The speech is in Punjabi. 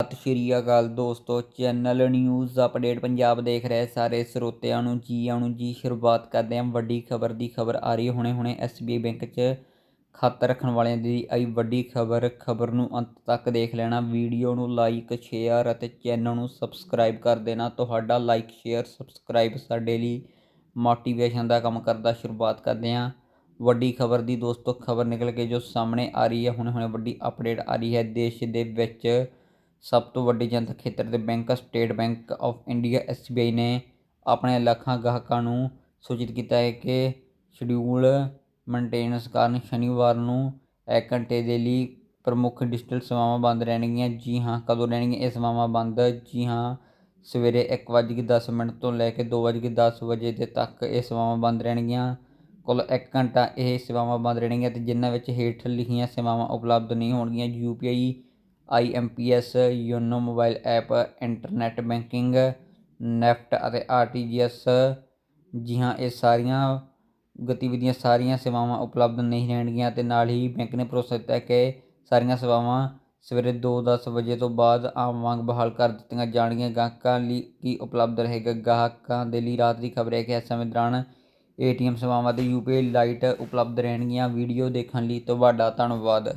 ਸਤਿ ਸ਼੍ਰੀ ਅਕਾਲ ਦੋਸਤੋ, ਚੈਨਲ ਨਿਊਜ਼ ਅਪਡੇਟ ਪੰਜਾਬ ਦੇਖ ਰਹੇ ਸਾਰੇ ਸਰੋਤਿਆਂ ਨੂੰ ਜੀ ਆਇਆਂ ਨੂੰ, ਜੀ ਸ਼ੁਰੂਆਤ ਕਰਦੇ ਹਾਂ। ਵੱਡੀ ਖਬਰ ਦੀ ਖਬਰ ਆ ਰਹੀ ਹੈ। ਹੁਣੇ ਹੁਣੇ SBI ਬੈਂਕ 'ਚ ਖਾਤਾ ਰੱਖਣ ਵਾਲਿਆਂ ਦੀ ਆਈ ਵੱਡੀ ਖਬਰ। ਖਬਰ ਨੂੰ ਅੰਤ ਤੱਕ ਦੇਖ ਲੈਣਾ। ਵੀਡੀਓ ਨੂੰ ਲਾਈਕ, ਸ਼ੇਅਰ ਅਤੇ ਚੈਨਲ ਨੂੰ ਸਬਸਕ੍ਰਾਈਬ ਕਰ ਦੇਣਾ। ਤੁਹਾਡਾ ਲਾਈਕ, ਸ਼ੇਅਰ, ਸਬਸਕ੍ਰਾਈਬ ਸਾਡੇ ਲਈ ਮੋਟੀਵੇਸ਼ਨ ਦਾ ਕੰਮ ਕਰਦਾ। ਸ਼ੁਰੂਆਤ ਕਰਦੇ ਹਾਂ। ਵੱਡੀ ਖਬਰ ਦੀ ਦੋਸਤੋ, ਖਬਰ ਨਿਕਲ ਕੇ ਜੋ ਸਾਹਮਣੇ ਆ ਰਹੀ ਹੈ। ਹੁਣੇ ਹੁਣੇ ਵੱਡੀ ਅਪਡੇਟ ਆ ਰਹੀ ਹੈ। ਦੇਸ਼ ਦੇ ਵਿੱਚ ਸਭ ਤੋਂ ਵੱਡੀ ਜਨਤਕ ਖੇਤਰ ਦੇ bank, State Bank of India SBI ਨੇ ਆਪਣੇ ਲੱਖਾਂ ਗਾਹਕਾਂ ਨੂੰ ਸੂਚਿਤ ਕੀਤਾ ਹੈ ਕਿ ਸ਼ਡਿਊਲ ਮੇਨਟੇਨੈਂਸ ਕਾਰਨ ਸ਼ਨੀਵਾਰ ਨੂੰ ਇੱਕ ਘੰਟੇ ਦੇ ਲਈ ਪ੍ਰਮੁੱਖ ਡਿਜੀਟਲ ਸੇਵਾਵਾਂ ਬੰਦ ਰਹਿਣਗੀਆਂ। ਜੀ ਹਾਂ, ਕਦੋਂ ਰਹਿਣਗੀਆਂ? ਇਹ ਸੇਵਾਵਾਂ ਬੰਦ, ਜੀ ਹਾਂ, ਸਵੇਰੇ 1:10 ਮਿੰਟ ਤੋਂ ਲੈ ਕੇ 2:10 ਵਜੇ ਦੇ ਤੱਕ ਇਹ ਸੇਵਾਵਾਂ ਬੰਦ ਰਹਿਣਗੀਆਂ। ਕੁੱਲ 1 ਘੰਟਾ ਇਹ ਸੇਵਾਵਾਂ ਬੰਦ ਰਹਿਣਗੀਆਂ ਤੇ ਜਿਨ੍ਹਾਂ ਵਿੱਚ ਹੇਠ ਲਿਖੀਆਂ ਸੇਵਾਵਾਂ ਉਪਲਬਧ ਨਹੀਂ ਹੋਣਗੀਆਂ। I M P IMPS YONO mobile app, internet banking, NEFT ਅਤੇ ਆਰ ਟੀ ਜੀ ਹਾਂ ਇਹ ਸਾਰੀਆਂ ਗਤੀਵਿਧੀਆਂ ਸਾਰੀਆਂ ਸੇਵਾਵਾਂ ਉਪਲਬਧ ਨਹੀਂ ਰਹਿਣਗੀਆਂ ਅਤੇ ਨਾਲ ਹੀ ਬੈਂਕ ਨੇ ਭਰੋਸਾ ਦਿੱਤਾ ਕਿ ਸਾਰੀਆਂ ਸੇਵਾਵਾਂ ਸਵੇਰੇ 2:10 ਵਜੇ ਤੋਂ ਬਾਅਦ ਆਮ ਵਾਂਗ ਬਹਾਲ ਕਰ ਦਿੱਤੀਆਂ ਜਾਣਗੀਆਂ। ਗਾਹਕਾਂ ਲਈ ਕੀ ਉਪਲਬਧ ਰਹੇਗਾ? ਗਾਹਕਾਂ ਦੇ ਲਈ ਰਾਤ ਦੀ ਖਬਰ ਹੈ ਕਿ ਇਸ ਸਮੇਂ ਦੌਰਾਨ ਏਟੀਐਮ ਸੇਵਾਵਾਂ ਤੇ ਯੂਪੀਆਈ ਲਾਈਟ ਉਪਲਬਧ ਰਹਿਣਗੀਆਂ। ਵੀਡੀਓ ਦੇਖਣ ਲਈ ਤੁਹਾਡਾ ਧੰਨਵਾਦ।